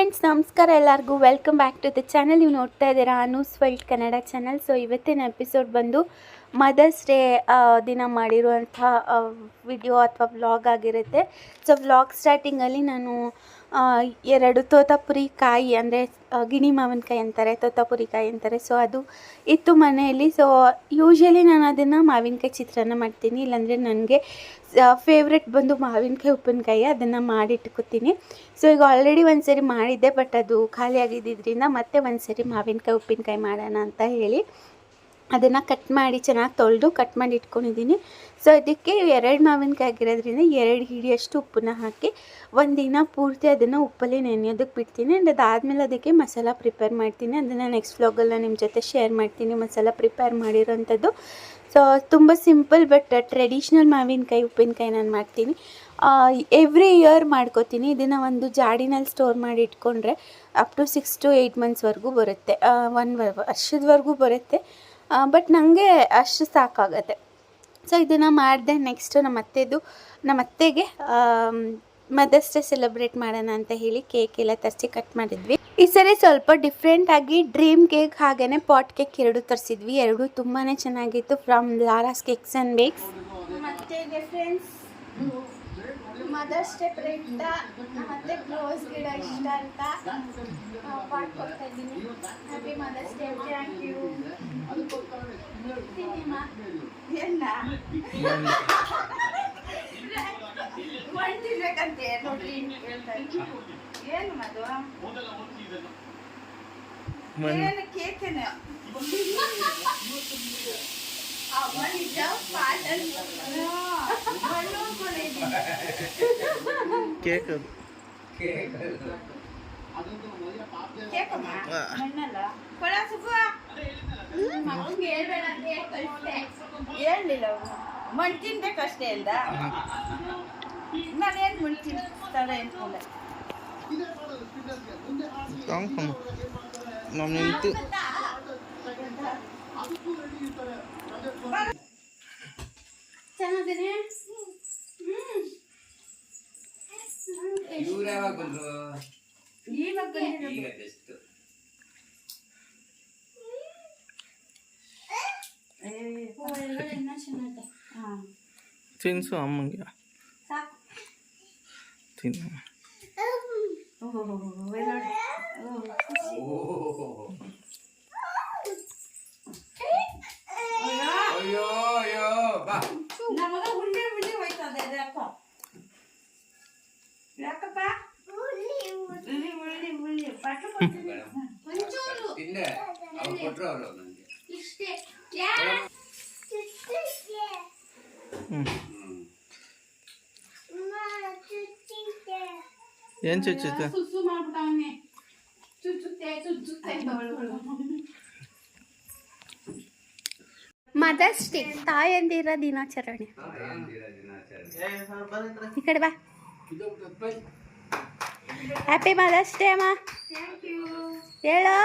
Friends ನಮಸ್ಕಾರ ಎಲ್ಲರಿಗೂ. Welcome back to the channel ನೀವು ನೋಡ್ತಾ ಇದ್ದೀರಾ Anu's world Kannada channel so ಇವತ್ತಿನ ಎಪಿಸೋಡ್ ಬಂದು ಮದರ್ಸ್ ಡೇ ದಿನ ಮಾಡಿರುವಂಥ ವಿಡಿಯೋ ಅಥವಾ ವ್ಲಾಗ್ ಆಗಿರುತ್ತೆ. ಸೊ ವ್ಲಾಗ್ ಸ್ಟಾರ್ಟಿಂಗಲ್ಲಿ ನಾನು ಎರಡು ತೋತಾಪುರಿ ಕಾಯಿ ಅಂದರೆ ಗಿಣಿ ಮಾವಿನಕಾಯಿ ಅಂತಾರೆ, ತೋತಾಪುರಿ ಕಾಯಿ ಅಂತಾರೆ. ಸೊ ಅದು ಇತ್ತು ಮನೆಯಲ್ಲಿ. ಸೊ ಯೂಶ್ವಲಿ ನಾನು ಅದನ್ನು ಮಾವಿನಕಾಯಿ ಚಿತ್ರಾನ್ನ ಮಾಡ್ತೀನಿ. ಇಲ್ಲಾಂದರೆ ನನಗೆ ಫೇವ್ರೆಟ್ ಬಂದು ಮಾವಿನಕಾಯಿ ಉಪ್ಪಿನಕಾಯಿ, ಅದನ್ನು ಮಾಡಿಟ್ಕೋತೀನಿ. ಸೊ ಈಗ ಆಲ್ರೆಡಿ ಒಂದು ಸರಿ ಮಾಡಿದ್ದೆ ಬಟ್ ಅದು ಖಾಲಿ ಆಗಿದ್ದರಿಂದ ಮತ್ತೆ ಒಂದು ಸರಿ ಮಾವಿನಕಾಯಿ ಉಪ್ಪಿನಕಾಯಿ ಮಾಡೋಣ ಅಂತ ಹೇಳಿ ಅದನ್ನು ಕಟ್ ಮಾಡಿ ಚೆನ್ನಾಗಿ ತೊಳೆದು ಕಟ್ ಮಾಡಿ ಇಟ್ಕೊಂಡಿದ್ದೀನಿ. ಸೊ ಅದಕ್ಕೆ ಎರಡು ಮಾವಿನಕಾಯಿ ಆಗಿರೋದ್ರಿಂದ ಎರಡು ಹಿಡಿಯಷ್ಟು ಉಪ್ಪನ್ನ ಹಾಕಿ ಒಂದಿನ ಪೂರ್ತಿ ಅದನ್ನು ಉಪ್ಪಲ್ಲಿ ನೆನೆಯೋದಕ್ಕೆ ಬಿಡ್ತೀನಿ. ಆ್ಯಂಡ್ ಅದಾದಮೇಲೆ ಅದಕ್ಕೆ ಮಸಾಲ ಪ್ರಿಪೇರ್ ಮಾಡ್ತೀನಿ. ಅದನ್ನು ನೆಕ್ಸ್ಟ್ ವ್ಲಾಗಲ್ಲಿ ನಿಮ್ಮ ಜೊತೆ ಶೇರ್ ಮಾಡ್ತೀನಿ ಮಸಾಲ ಪ್ರಿಪೇರ್ ಮಾಡಿರೋಂಥದ್ದು. ಸೊ ತುಂಬ ಸಿಂಪಲ್ ಬಟ್ ಟ್ರೆಡಿಷ್ನಲ್ ಮಾವಿನಕಾಯಿ, ಉಪ್ಪಿನಕಾಯಿ ನಾನು ಮಾಡ್ತೀನಿ. ಎವ್ರಿ ಇಯರ್ ಮಾಡ್ಕೋತೀನಿ. ಇದನ್ನು ಒಂದು ಜಾಡಿನಲ್ಲಿ ಸ್ಟೋರ್ ಮಾಡಿ ಇಟ್ಕೊಂಡ್ರೆ up to six to eight ಮಂತ್ಸ್ವರೆಗೂ ಬರುತ್ತೆ. ಒನ್ ವರ್ಷದವರೆಗೂ ಬರುತ್ತೆ. ಬಟ್ ನನಗೆ ಅಷ್ಟು ಸಾಕಾಗತ್ತೆ. ಸೊ ಇದನ್ನು ಮಾಡಿದೆ ನೆಕ್ಸ್ಟ್ ನಮ್ಮ ಅತ್ತೆದು ನಮ್ಮ ಅತ್ತೆಗೆ ಮದರ್ಸ್ ಡೇ ಸೆಲೆಬ್ರೇಟ್ ಮಾಡೋಣ ಅಂತ ಹೇಳಿ ಕೇಕ್ ಎಲ್ಲ ತರಿಸಿ ಕಟ್ ಮಾಡಿದ್ವಿ. ಈ ಸರಿ ಸ್ವಲ್ಪ ಡಿಫ್ರೆಂಟ್ ಆಗಿ ಡ್ರೀಮ್ ಕೇಕ್ ಹಾಗೇ ಪಾಟ್ ಕೇಕ್ ಎರಡು ತರಿಸಿದ್ವಿ. ಎರಡು ತುಂಬಾ ಚೆನ್ನಾಗಿತ್ತು from Laura's cakes and bakes mother's day ಪ್ರಿಂಟ ಕ್ಲೋಸ್ ಗಿಡ ಇಷ್ಟ ಅಂತ happy mother's day thank you ತಿನ್ಬೇಕಂತೆ ನೋಡ್ರಿ. ಏನು ಮದು ಏನು ಕೇಕೇನೆ ನಿಜ ಪಾಟಲ್ಲಿ ಮಣ್ಣು ಅನ್ಕೊಂಡಿದ್ದೀನಿ ಕೇಕ್ ಅದು ಕೇಕಮ್ಮ ಮಣ್ಣಲ್ಲ? ಕೊಳ ಹೇಳ್ಲಿಲ್ಲ ಮಣ್ ತಿನ್ಬೇಕಷ್ಟೇ ಅಂದ ನಾನೇನು ಮಣ್ ತಿನ್ನಿಸ್ತಾಳೆ ಅನ್ಕೊಂಡೆ ನಮ್ಮ ನಿಂತು ಚೆನ್ನಾಗಿದೆ ಇವ್ರು ಯಾವಾಗ ಬಂದ್ರು? ಈಗ. ಈಗ ಜಸ್ಟ್ ತಿನ್ಸು ಅಮ್ಮಂಗೆ ಸಾಕು ತಿನ್ನು ಓಹೋ ಏನು ಚುಚ್ಚುತ್ತೆ? ಮದರ್ಸ್ ಡೇ ತಾಯಂದಿರ ದಿನಾಚರಣೆ. ತಾಯಂದಿರ ದಿನಾಚರಣೆ ಈ ಕಡೆ ಬಾ. ಹ್ಯಾಪಿ ಮದರ್ಸ್ ಡೇ ಅಮ್ಮ. ಹೇಳು.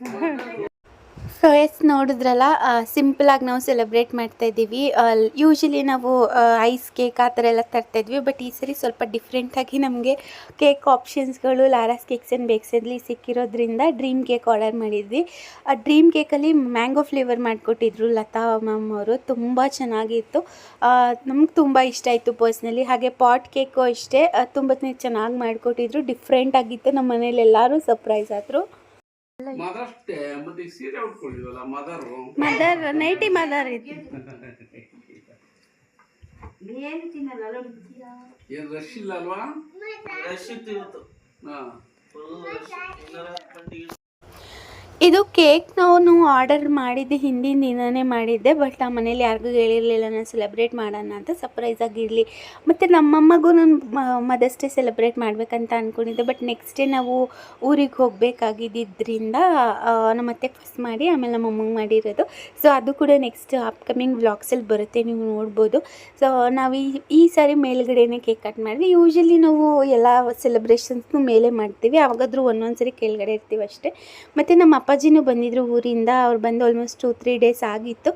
ಸೊ ಎಸ್ ನೋಡಿದ್ರಲ್ಲ ಸಿಂಪಲಾಗಿ ನಾವು ಸೆಲೆಬ್ರೇಟ್ ಮಾಡ್ತಾ ಇದ್ದೀವಿ. ಯೂಶಲಿ ನಾವು ಐಸ್ ಕೇಕ್ ಆ ಥರ ಎಲ್ಲ ತರ್ತಾ ಇದ್ವಿ. ಬಟ್ ಈ ಸರಿ ಸ್ವಲ್ಪ ಡಿಫ್ರೆಂಟಾಗಿ ನಮಗೆ ಕೇಕ್ ಆಪ್ಷನ್ಸ್ಗಳು ಲಾರಾಸ್ ಕೇಕ್ಸ್ ಆ್ಯಂಡ್ ಬೇಕ್ಸಲ್ಲಿ ಸಿಕ್ಕಿರೋದ್ರಿಂದ ಡ್ರೀಮ್ ಕೇಕ್ ಆರ್ಡರ್ ಮಾಡಿದ್ವಿ. ಆ ಡ್ರೀಮ್ ಕೇಕಲ್ಲಿ ಮ್ಯಾಂಗೋ ಫ್ಲೇವರ್ ಮಾಡಿಕೊಟ್ಟಿದ್ರು ಲತಾ ಮ್ಯಾಮ್ ಅವರು. ತುಂಬ ಚೆನ್ನಾಗಿತ್ತು. ನಮ್ಗೆ ತುಂಬ ಇಷ್ಟ ಆಯಿತು ಪರ್ಸ್ನಲಿ ಹಾಗೆ ಪಾಟ್ ಕೇಕು ಅಷ್ಟೇ ತುಂಬ ಚೆನ್ನಾಗಿ ಮಾಡಿಕೊಟ್ಟಿದ್ರು. ಡಿಫ್ರೆಂಟ್ ಆಗಿತ್ತು. ನಮ್ಮ ಮನೇಲಿ ಎಲ್ಲರೂ ಸರ್ಪ್ರೈಸ್ ಆದರು. ಮದರ್ಷ್ಟೇ ಮತ್ತೆ ಸೀರೆ ಉಟ್ಕೊಂಡಿದ್ವಲ್ಲ ಮದರ್ ಮದರ್ ನೈಟಿ ಮದರ್ ಇತ್ತು. ಏನ್ ರಶ್ ಇಲ್ಲ ಅಲ್ವಾ? ಹಾ. ಇದು ಕೇಕ್ ನಾನು ಆರ್ಡರ್ ಮಾಡಿದ್ದೆ ಹಿಂದಿನ ದಿನವೇ ಮಾಡಿದ್ದೆ, ಬಟ್ ನಮ್ಮ ಮನೇಲಿ ಯಾರಿಗೂ ಹೇಳಿರಲಿಲ್ಲ ನಾನು ಸೆಲೆಬ್ರೇಟ್ ಮಾಡೋಣ ಅಂತ. ಸರ್ಪ್ರೈಸ್ ಆಗಿರಲಿ ಮತ್ತು ನಮ್ಮಮ್ಮಗೂ ನಾನು ಮದರ್ಸ್ ಡೇ ಸೆಲೆಬ್ರೇಟ್ ಮಾಡಬೇಕಂತ ಅಂದ್ಕೊಂಡಿದ್ದೆ ಬಟ್ ನೆಕ್ಸ್ಟ್ ಡೇ ನಾವು ಊರಿಗೆ ಹೋಗಬೇಕಾಗಿದ್ದರಿಂದ ನಮ್ಮ ಅತ್ತೆ ಫಸ್ಟ್ ಮಾಡಿ, ಆಮೇಲೆ ನಮ್ಮ ಅಮ್ಮಂಗೆ ಮಾಡಿರೋದು. ಸೊ ಅದು ಕೂಡ ನೆಕ್ಸ್ಟ್ ಅಪ್ಕಮಿಂಗ್ ವ್ಲಾಗ್ಸಲ್ಲಿ ಬರುತ್ತೆ, ನೀವು ನೋಡ್ಬೋದು. ಸೊ ನಾವು ಈ ಈ ಸಾರಿ ಮೇಲ್ಗಡೆನೇ ಕೇಕ್ ಕಟ್ ಮಾಡಿದ್ವಿ. ಯೂಶಲಿ ನಾವು ಎಲ್ಲ ಸೆಲೆಬ್ರೇಷನ್ಸ್ನು ಮೇಲೆ ಮಾಡ್ತೀವಿ, ಯಾವಾಗಾದ್ರೂ ಒಂದೊಂದು ಸರಿ ಕೆಳಗಡೆ ಇರ್ತೀವಿ ಅಷ್ಟೇ. ಮತ್ತು ನಮ್ಮ ಅಪ್ಪ ಅಪ್ಪಾಜಿನೂ ಬಂದಿದ್ದರು ಊರಿಂದ, ಅವ್ರು ಬಂದು ಆಲ್ಮೋಸ್ಟ್ ಟು ತ್ರೀ ಡೇಸ್ ಆಗಿತ್ತು.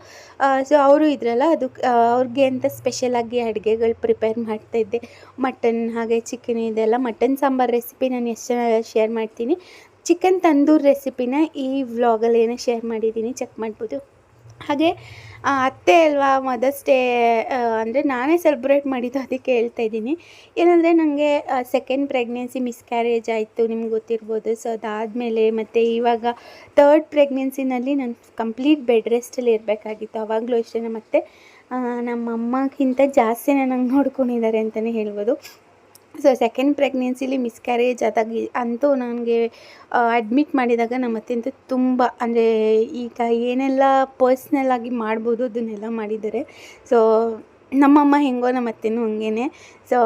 ಸೊ ಅವರು ಇದ್ರಲ್ಲ ಅದು ಅವ್ರಿಗೆ ಅಂತ ಸ್ಪೆಷಲಾಗಿ ಅಡುಗೆಗಳು ಪ್ರಿಪೇರ್ ಮಾಡ್ತಾಯಿದ್ದೆ ಮಟನ್ ಹಾಗೆ ಚಿಕನ್ ಇದೆಲ್ಲ ಮಟನ್ ಸಾಂಬಾರು ರೆಸಿಪಿ ನಾನು ಎಷ್ಟು ಜನ ಶೇರ್ ಮಾಡ್ತೀನಿ. ಚಿಕನ್ ತಂದೂರ್ ರೆಸಿಪಿನ ಈ ವ್ಲಾಗಲ್ಲಿ ಏನೋ ಶೇರ್ ಮಾಡಿದ್ದೀನಿ ಚೆಕ್ ಮಾಡ್ಬೋದು. ಹಾಗೆ ಅತ್ತೆ ಅಲ್ವಾ ಮದರ್ಸ್ ಡೇ ಅಂದರೆ ನಾನೇ ಸೆಲೆಬ್ರೇಟ್ ಮಾಡಿದ್ದು ಅದಕ್ಕೆ ಹೇಳ್ತಾ ಇದ್ದೀನಿ. ಏನಂದರೆ ನನಗೆ ಸೆಕೆಂಡ್ ಪ್ರೆಗ್ನೆನ್ಸಿ ಮಿಸ್ಕ್ಯಾರೇಜ್ ಆಯಿತು, ನಿಮ್ಗೆ ಗೊತ್ತಿರ್ಬೋದು. ಸೊ ಅದಾದಮೇಲೆ ಮತ್ತು ಇವಾಗ ತರ್ಡ್ ಪ್ರೆಗ್ನೆನ್ಸಿನಲ್ಲಿ ನಾನು ಕಂಪ್ಲೀಟ್ ಬೆಡ್ ರೆಸ್ಟಲ್ಲಿ ಇರಬೇಕಾಗಿತ್ತು. ಅವಾಗಲೂ ಅಷ್ಟೇ ಮತ್ತು ನಮ್ಮ ಅಮ್ಮಕ್ಕಿಂತ ಜಾಸ್ತಿನೇ ನಂಗೆ ನೋಡ್ಕೊಂಡಿದ್ದಾರೆ ಅಂತಲೇ ಹೇಳ್ಬೋದು. ಸೊ ಸೆಕೆಂಡ್ ಪ್ರೆಗ್ನೆನ್ಸಿಲಿ ಮಿಸ್ಕ್ಯಾರೇಜ್ ಆದಾಗ ಅಂತೂ ನನಗೆ ಅಡ್ಮಿಟ್ ಮಾಡಿದಾಗ ನಮ್ಮ ಅತ್ತೆಂತೂ ತುಂಬ, ಅಂದರೆ ಈಗ ಏನೆಲ್ಲ ಪರ್ಸ್ನಲ್ ಆಗಿ ಮಾಡ್ಬೋದು ಅದನ್ನೆಲ್ಲ ಮಾಡಿದ್ದಾರೆ. ಸೊ ನಮ್ಮಮ್ಮ ಹೆಂಗೋ ನಮ್ಮ ಅತ್ತೆನೂ ಹಂಗೇನೆ. ಸೊ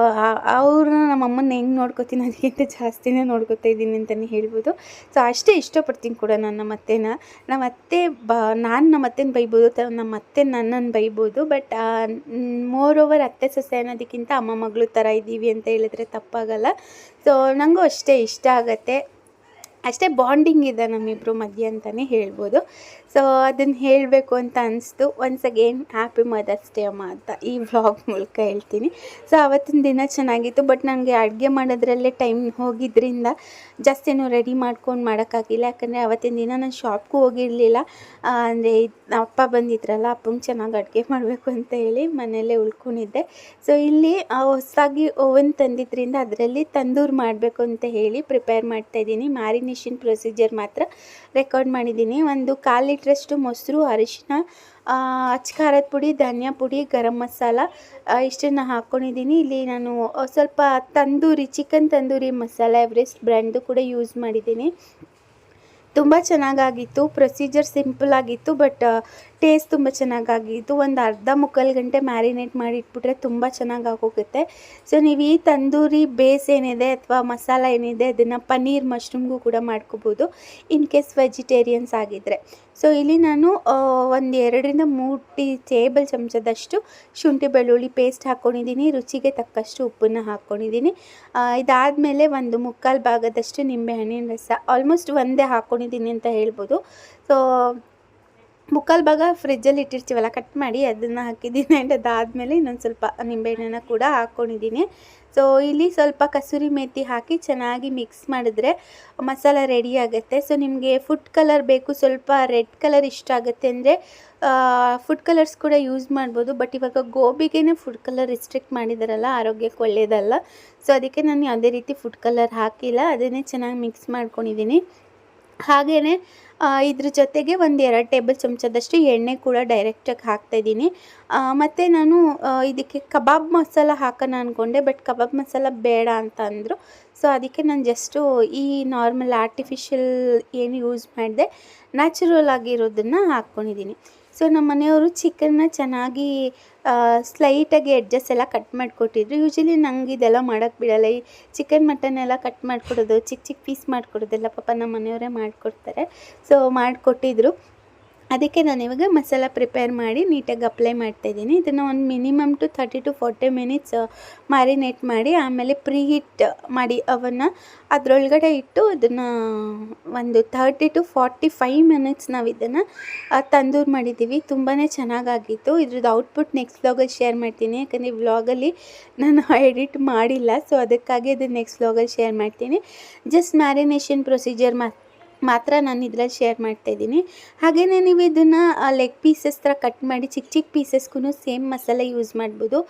ಅವ್ರನ್ನ ನಮ್ಮಮ್ಮನ ಹೆಂಗೆ ನೋಡ್ಕೋತೀನಿ ಅದಕ್ಕಿಂತ ಜಾಸ್ತಿನೇ ನೋಡ್ಕೋತಾ ಇದ್ದೀನಿ ಅಂತಲೇ ಹೇಳ್ಬೋದು. ಸೊ ಅಷ್ಟೇ ಇಷ್ಟಪಡ್ತೀನಿ ಕೂಡ ನಾನು ನಮ್ಮ ಅತ್ತೆನ. ನಮ್ಮ ಅತ್ತೆ ಬ, ನಾನು ನಮ್ಮ ಅತ್ತೆನ ಬೈಬೋದು ನಮ್ಮ ಅತ್ತೆ ನನ್ನನ್ನು ಬೈಬೋದು ಬಟ್ ಮೋರ್ ಓವರ್ ಅತ್ತೆ ಸೊಸೆ ಅನ್ನೋದಕ್ಕಿಂತ ಅಮ್ಮ ಮಗಳು ಥರ ಇದ್ದೀವಿ ಅಂತ ಹೇಳಿದ್ರೆ ತಪ್ಪಾಗಲ್ಲ. ಸೊ ನನಗೂ ಅಷ್ಟೇ ಇಷ್ಟ ಆಗತ್ತೆ. ಅಷ್ಟೇ ಬಾಂಡಿಂಗ್ ಇದೆ ನಮ್ಮಿಬ್ಬರು ಮಧ್ಯೆ ಅಂತಲೇ ಹೇಳ್ಬೋದು. ಸೊ ಅದನ್ನು ಹೇಳಬೇಕು ಅಂತ ಅನಿಸ್ತು. Once again happy mother's day ಅಮ್ಮ ಅಂತ ಈ ವ್ಲಾಗ್ ಮೂಲಕ ಹೇಳ್ತೀನಿ. ಸೊ ಆವತ್ತಿನ ದಿನ ಚೆನ್ನಾಗಿತ್ತು ಬಟ್ ನನಗೆ ಅಡುಗೆ ಮಾಡೋದ್ರಲ್ಲೇ ಟೈಮ್ ಹೋಗಿದ್ದರಿಂದ ಜಾಸ್ತಿನೂ ರೆಡಿ ಮಾಡ್ಕೊಂಡು ಮಾಡೋಕ್ಕಾಗಿಲ್ಲ. ಯಾಕಂದರೆ ಅವತ್ತಿನ ದಿನ ನಾನು ಶಾಪ್ಗೂ ಹೋಗಿರಲಿಲ್ಲ. ಅಂದರೆ ಅಪ್ಪ ಬಂದಿದ್ರಲ್ಲ ಅಪ್ಪಂಗೆ ಚೆನ್ನಾಗಿ ಅಡುಗೆ ಮಾಡಬೇಕು ಅಂತ ಹೇಳಿ ಮನೆಯಲ್ಲೇ ಉಳ್ಕೊಂಡಿದ್ದೆ. ಸೊ ಇಲ್ಲಿ ಹೊಸದಾಗಿ ಓವನ್ ತಂದಿದ್ದರಿಂದ ಅದರಲ್ಲಿ ತಂದೂರು ಮಾಡಬೇಕು ಅಂತ ಹೇಳಿ ಪ್ರಿಪೇರ್ ಮಾಡ್ತಾ ಇದ್ದೀನಿ. ಮ್ಯಾರಿನೇಷನ್ ಪ್ರೊಸೀಜರ್ ಮಾತ್ರ ರೆಕಾರ್ಡ್ ಮಾಡಿದ್ದೀನಿ. ಒಂದು ಕಾಲು ಲೀಟ್ರಷ್ಟು ಮೊಸರು, ಅರಿಶಿನ ಅಚ್ಚ ಖಾರದ ಪುಡಿ, ಧನಿಯಾ ಪುಡಿ, ಗರಂ ಮಸಾಲ ಇಷ್ಟನ್ನು ಹಾಕ್ಕೊಂಡಿದ್ದೀನಿ ಇಲ್ಲಿ ನಾನು ಸ್ವಲ್ಪ tandoori, chicken tandoori masala Everest brand ಕೂಡ ಯೂಸ್ ಮಾಡಿದ್ದೀನಿ. ತುಂಬ ಚೆನ್ನಾಗಾಗಿತ್ತು, ಪ್ರೊಸೀಜರ್ ಸಿಂಪಲ್ ಆಗಿತ್ತು, ಬಟ್ ಟೇಸ್ಟ್ ತುಂಬ ಚೆನ್ನಾಗಾಗಿತ್ತು ಒಂದು ಅರ್ಧ ಮುಕ್ಕಾಲು ಗಂಟೆ ಮ್ಯಾರಿನೇಟ್ ಮಾಡಿ ಇಟ್ಬಿಟ್ರೆ ತುಂಬ ಚೆನ್ನಾಗಿ ಆಗೋಗುತ್ತೆ ಸೊ ನೀವು ಈ ತಂದೂರಿ ಬೇಸ್ ಏನಿದೆ ಅಥವಾ ಮಸಾಲ ಏನಿದೆ, ಅದನ್ನು ಪನ್ನೀರ್ ಮಶ್ರೂಮ್ಗೂ ಕೂಡ ಮಾಡ್ಕೋಬೋದು ಇನ್ ಕೇಸ್ ವೆಜಿಟೇರಿಯನ್ಸ್ ಆಗಿದ್ದರೆ ಸೊ ಇಲ್ಲಿ ನಾನು ಒಂದು ಎರಡರಿಂದ ಮೂರು ಟೇಬಲ್ ಚಮಚದಷ್ಟು ಶುಂಠಿ ಬೆಳ್ಳುಳ್ಳಿ ಪೇಸ್ಟ್ ಹಾಕ್ಕೊಂಡಿದ್ದೀನಿ ರುಚಿಗೆ ತಕ್ಕಷ್ಟು ಉಪ್ಪನ್ನು ಹಾಕ್ಕೊಂಡಿದ್ದೀನಿ ಇದಾದಮೇಲೆ ಒಂದು ಮುಕ್ಕಾಲು ಭಾಗದಷ್ಟು ನಿಂಬೆಹಣ್ಣಿನ ರಸ ಆಲ್ಮೋಸ್ಟ್ ಒಂದೇ ಹಾಕ್ಕೊಂಡಿದ್ದೀನಿ ಅಂತ ಹೇಳ್ಬೋದು. ಸೊ ಮುಕ್ಕಾಲು ಭಾಗ ಫ್ರಿಜ್ಜಲ್ಲಿ ಇಟ್ಟಿರ್ತೀವಲ್ಲ ಕಟ್ ಮಾಡಿ ಅದನ್ನು ಹಾಕಿದ್ದೀನಿ. ಆ್ಯಂಡ್ ಅದಾದಮೇಲೆ ಇನ್ನೊಂದು ಸ್ವಲ್ಪ ನಿಂಬೆಹಣ್ಣನ್ನು ಕೂಡ ಹಾಕ್ಕೊಂಡಿದ್ದೀನಿ ಸೊ ಇಲ್ಲಿ ಸ್ವಲ್ಪ ಕಸೂರಿ ಮೇಥಿ ಹಾಕಿ ಚೆನ್ನಾಗಿ ಮಿಕ್ಸ್ ಮಾಡಿದ್ರೆ ಮಸಾಲ ರೆಡಿ ಆಗುತ್ತೆ. ಸೊ ನಿಮಗೆ ಫುಡ್ ಕಲರ್ ಬೇಕು, ಸ್ವಲ್ಪ ರೆಡ್ ಕಲರ್ ಇಷ್ಟ ಆಗುತ್ತೆ ಅಂದರೆ ಫುಡ್ ಕಲರ್ಸ್ ಕೂಡ ಯೂಸ್ ಮಾಡ್ಬೋದು. ಬಟ್ ಇವಾಗ ಗೋಬಿಗೆ ಫುಡ್ ಕಲರ್ ರಿಸ್ಟ್ರಿಕ್ಟ್ ಮಾಡಿದಾರಲ್ಲ, ಆರೋಗ್ಯಕ್ಕೆ ಒಳ್ಳೆಯದಲ್ಲ ಸೊ ಅದಕ್ಕೆ ನಾನು ಯಾವುದೇ ರೀತಿ ಫುಡ್ ಕಲರ್ ಹಾಕಿಲ್ಲ. ಅದನ್ನೇ ಚೆನ್ನಾಗಿ ಮಿಕ್ಸ್ ಮಾಡ್ಕೊಂಡಿದ್ದೀನಿ. ಹಾಗೆಯೇ ಇದ್ರ ಜೊತೆಗೆ ಒಂದು ಎರಡು ಟೇಬಲ್ ಚಮಚದಷ್ಟು ಎಣ್ಣೆ ಕೂಡ ಡೈರೆಕ್ಟಾಗಿ ಹಾಕ್ತಾಯಿದ್ದೀನಿ ಮತ್ತು ನಾನು ಇದಕ್ಕೆ ಕಬಾಬ್ ಮಸಾಲ ಹಾಕೋಣ ಅಂದ್ಕೊಂಡೆ ಬಟ್ ಕಬಾಬ್ ಮಸಾಲ ಬೇಡ ಅಂತ ಅಂದರು. ಸೊ ಅದಕ್ಕೆ ನಾನು ಜಸ್ಟು ಈ ನಾರ್ಮಲ್ ಆರ್ಟಿಫಿಷಿಯಲ್ ಏನು ಯೂಸ್ ಮಾಡಿದೆ ನ್ಯಾಚುರಲ್ ಆಗಿರೋದನ್ನು ಹಾಕ್ಕೊಂಡಿದ್ದೀನಿ ಸೊ ನಮ್ಮ ಮನೆಯವರು ಚಿಕನ್ನ ಚೆನ್ನಾಗಿ ಸ್ಲೈಟಾಗಿ ಎಡ್ಜಸ್ ಎಲ್ಲ ಕಟ್ ಮಾಡಿಕೊಟ್ಟಿದ್ರು. ಯೂಶಲಿ ನಂಗೆ ಇದೆಲ್ಲ ಮಾಡೋಕ್ಕೆ ಬಿಡಲ್ಲ. ಈ ಚಿಕನ್ ಮಟನ್ ಎಲ್ಲ ಕಟ್ ಮಾಡಿಕೊಡೋದು ಚಿಕ್ಕ ಚಿಕ್ಕ ಪೀಸ್ ಮಾಡಿಕೊಡೋದೆಲ್ಲ ಪಾಪ ನಮ್ಮ ಮನೆಯವರೇ ಮಾಡಿಕೊಡ್ತಾರೆ. ಸೊ ಮಾಡಿಕೊಟ್ಟಿದ್ರು. ಅದಕ್ಕೆ ನಾನು ಇವಾಗ ಮಸಾಲ ಪ್ರಿಪೇರ್ ಮಾಡಿ ನೀಟಾಗಿ ಅಪ್ಲೈ ಮಾಡ್ತಾಯಿದ್ದೀನಿ ಇದನ್ನು ಒಂದು minimum to thirty to forty minutes marinate ಮಾಡಿ ಆಮೇಲೆ ಪ್ರೀ ಹೀಟ್ ಮಾಡಿ ಅವನ್ನು ಅದರೊಳಗಡೆ ಇಟ್ಟು ಅದನ್ನು ಒಂದು thirty to forty five minutes ನಾವು ಇದನ್ನು ತಂದೂರು ಮಾಡಿದ್ದೀವಿ. ತುಂಬಾ ಚೆನ್ನಾಗಾಗಿತ್ತು. ಇದ್ರದ್ದು ಔಟ್ಪುಟ್ ನೆಕ್ಸ್ಟ್ ವ್ಲಾಗಲ್ಲಿ ಶೇರ್ ಮಾಡ್ತೀನಿ. ಯಾಕಂದರೆ ವ್ಲಾಗಲ್ಲಿ ನಾನು ಎಡಿಟ್ ಮಾಡಿಲ್ಲ. ಸೊ ಅದಕ್ಕಾಗಿ ಅದನ್ನು ನೆಕ್ಸ್ಟ್ ವ್ಲಾಗಲ್ಲಿ ಶೇರ್ ಮಾಡ್ತೀನಿ. ಜಸ್ಟ್ ಮ್ಯಾರಿನೇಷನ್ ಪ್ರೊಸೀಜರ್ ಮಾತ್ರ. ಮಾತ್ರ ನಾನು ಇದರಲ್ಲಿ ಶೇರ್ ಮಾಡ್ತಾ ಇದ್ದೀನಿ. ಹಾಗೆಯೇ ನೀವು ಇದನ್ನು ಲೆಗ್ ಪೀಸಸ್ ಥರ ಕಟ್ ಮಾಡಿ ಚಿಕ್ಕ ಚಿಕ್ಕ ಪೀಸಸ್ಗೂ ಸೇಮ್ ಮಸಾಲೆ ಯೂಸ್ ಮಾಡ್ಬೋದು.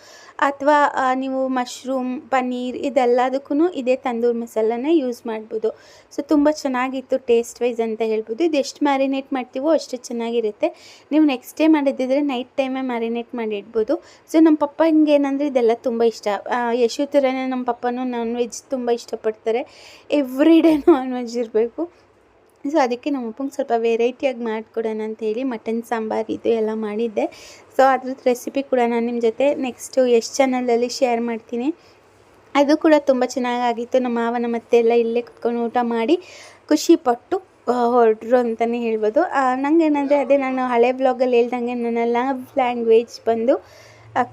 ಅಥವಾ ನೀವು ಮಶ್ರೂಮ್ ಪನ್ನೀರ್ ಇದೆಲ್ಲದಕ್ಕೂ ಇದೇ ತಂದೂರ್ ಮಸಾಲನೇ ಯೂಸ್ ಮಾಡ್ಬೋದು. ಸೊ ತುಂಬ ಚೆನ್ನಾಗಿತ್ತು ಟೇಸ್ಟ್ ವೈಸ್ ಅಂತ ಹೇಳ್ಬೋದು. ಇದು ಎಷ್ಟು ಮ್ಯಾರಿನೇಟ್ ಮಾಡ್ತೀವೋ ಅಷ್ಟು ಚೆನ್ನಾಗಿರುತ್ತೆ. ನೀವು ನೆಕ್ಸ್ಟ್ ಡೇ ಮಾಡಿದ್ದಿದ್ರೆ ನೈಟ್ ಟೈಮೇ ಮ್ಯಾರಿನೇಟ್ ಮಾಡಿ ಇಡ್ಬೋದು. ಸೊ ನಮ್ಮ ಪಪ್ಪ ಹಿಂಗೆ ಏನಂದರೆ ಇದೆಲ್ಲ ತುಂಬ ಇಷ್ಟ. ಯಶು ಥರನೇ ನಮ್ಮ ಪಪ್ಪನೂ ನಾನ್ ವೆಜ್ ತುಂಬ ಇಷ್ಟಪಡ್ತಾರೆ. ಎವ್ರಿ ಡೇ ನಾನ್ ವೆಜ್ ಇರಬೇಕು. ಸೊ ಅದಕ್ಕೆ ನಮ್ಮ ಅಪ್ಪಂಗೆ ಸ್ವಲ್ಪ ವೆರೈಟಿಯಾಗಿ ಮಾಡಿಕೊಡೋಣ ಅಂತ ಹೇಳಿ ಮಟನ್ ಸಾಂಬಾರು ಇದು ಎಲ್ಲ ಮಾಡಿದ್ದೆ. ಸೊ ಅದ್ರದ್ದು ರೆಸಿಪಿ ಕೂಡ ನಾನು ನಿಮ್ಮ ಜೊತೆ ನೆಕ್ಸ್ಟು ಎಷ್ಟು ಚಾನಲಲ್ಲಿ ಶೇರ್ ಮಾಡ್ತೀನಿ. ಅದು ಕೂಡ ತುಂಬ ಚೆನ್ನಾಗಾಗಿತ್ತು. ನಮ್ಮ ಮಾವನ ಮತ್ತೆ ಅತ್ತೆ ಎಲ್ಲ ಇಲ್ಲೇ ಕುತ್ಕೊಂಡು ಊಟ ಮಾಡಿ ಖುಷಿಪಟ್ಟು ಹೊರಟ್ರು ಅಂತಲೇ ಹೇಳ್ಬೋದು. ನನಗೇನಂದರೆ ಅದೇ ನಾನು ಹಳೆ ಬ್ಲಾಗಲ್ಲಿ ಹೇಳ್ದಂಗೆ ನನ್ನ ಲವ್ ಲ್ಯಾಂಗ್ವೇಜ್ ಬಂದು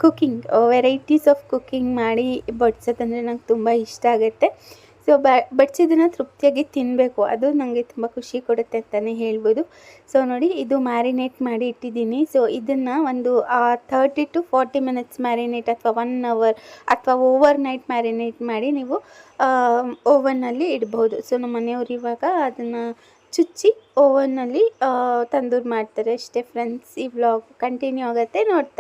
ಕುಕ್ಕಿಂಗ್ ವೆರೈಟೀಸ್ ಆಫ್ ಕುಕ್ಕಿಂಗ್ ಮಾಡಿ ಬಡ್ಸೋದಂದರೆ ನಂಗೆ ತುಂಬ ಇಷ್ಟ ಆಗುತ್ತೆ. ಸೊ ಬಡ್ಸಿದನ್ನು ತೃಪ್ತಿಯಾಗಿ ತಿನ್ನಬೇಕು ಅದು ನನಗೆ ತುಂಬ ಖುಷಿ ಕೊಡುತ್ತೆ ಅಂತಲೇ ಹೇಳ್ಬೋದು. ಸೊ ನೋಡಿ, ಇದು ಮ್ಯಾರಿನೇಟ್ ಮಾಡಿ ಇಟ್ಟಿದ್ದೀನಿ. ಸೊ ಇದನ್ನು ಒಂದು thirty to forty minutes marinate ಅಥವಾ ಒನ್ ಅವರ್ ಅಥವಾ ಓವರ್ ನೈಟ್ ಮ್ಯಾರಿನೇಟ್ ಮಾಡಿ ನೀವು ಓವನ್ನಲ್ಲಿ ಇಡ್ಬೋದು. ಸೊ ನಮ್ಮ ಮನೆಯವರು ಇವಾಗ ಅದನ್ನು ಚುಚ್ಚಿ ಓವನ್ನಲ್ಲಿ ತಂದೂರು ಮಾಡ್ತಾರೆ. ಅಷ್ಟೇ ಫ್ರೆಂಡ್ಸ್ ಈ ವ್ಲಾಗ್ ಕಂಟಿನ್ಯೂ ಆಗುತ್ತೆ ನೋಡ್ತಾ